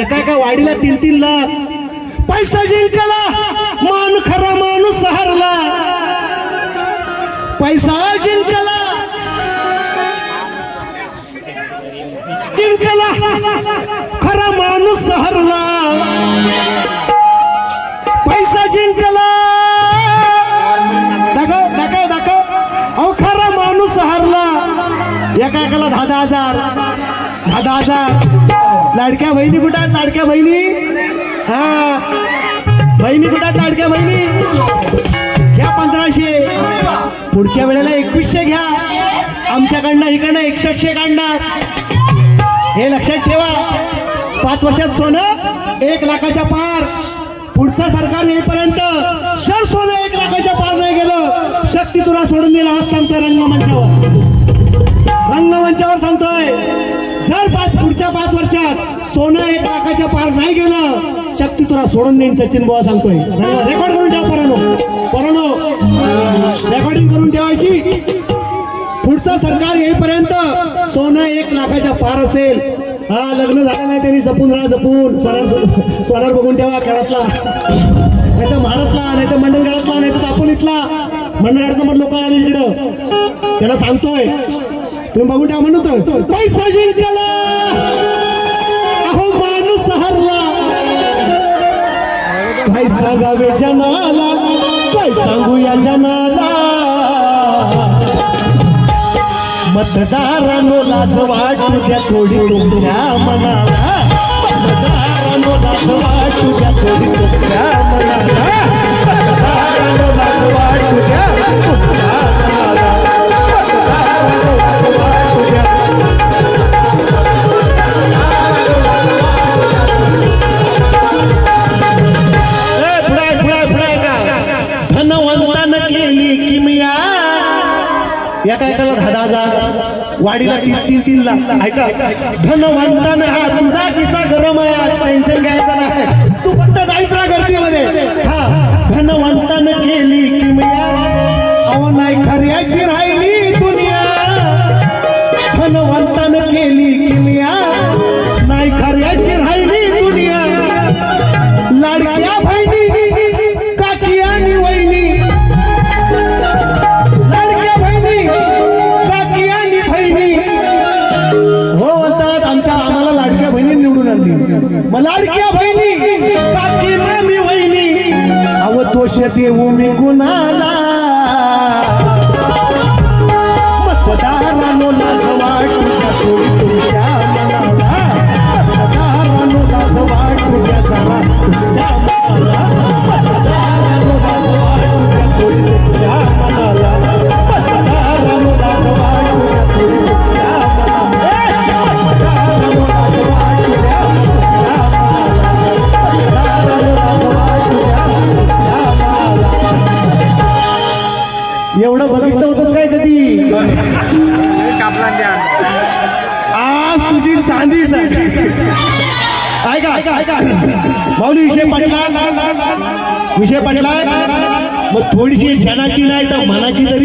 एका एका वाडीला तीन तीन लाख. पैसा जिंकला मान खरा माणूस हरला. पैसा जिंकला जिंकला खरा माणूस हरला. काय एकाला दहा दहा हजार? दहा दहा हजार. लाडक्या बहिणी कुठं? लाडक्या बहिणी? हा. बहिणी कुठं? लाडक्या बहिणी? घ्या पंधराशे. पुढच्या वेळेला एकवीसशे घ्या. आमच्याकडनं इकडनं एकसष्टशे काढणार. हे लक्षात ठेवा. पाच वर्षात सोनं एक लाखाच्या पार. पुढचं सरकार येईपर्यंत जर सोनं एक लाखाच्या पार नाही गेलं शक्ती तुला सोडून दिला आज सांगतो रंगमंचावर. सोनं एक लाखाच्या पार नाही गेलं. शक्ती तुला सोडून देईन सचिन बुवा सांगतोय. रेकॉर्ड करून ठेवा परानो. परानो रेकॉर्डिंग करून ठेवायची पुढचं सरकार येईपर्यंत सोनं एक लाखाच्या पार असेल. हा लग्न झालं नाही त्यांनी जपून राहा जपून. सोनार सोनार बघून ठेवा खेळातला. नाही तर महारातला नाही तर मंडळगडातला नाही तर तापून इथला मंडळ मग लोक आले इकडं. त्याला सांगतोय. तुम्ही बघून ठेवा म्हणतोय पैसा जिंकला! अहो माणूस हरला. काय सांगावे जनाला काय सांगूया जनाला मतदारांनो लाज वाटू द्या थोडी तुमच्या मनाला. मतदारांनो लाज वाटू द्या थोडी तुमच्या मनाला. दहा हजार वाडीला तीन तीन तीन लाख. ऐका धनवंतानं हा तुझा किस्सा गरम आहे आज टेन्शन घ्यायचं नाही. तू फक्त जायचं गर्दीमध्ये. हा धनवंतानं केली किमया अहो नाही खऱ्याची राहिली लाडक्या बहिणी काकी मामी वहिनी. अव दोष देऊ मी कुणाला मतदारांनो लाज वाटू आज तुझी चांदीच आहे. ऐका ऐका ऐका. माऊली विषय पडला विषय पडला मग थोडीशी जनाची नाही तर मनाची तरी.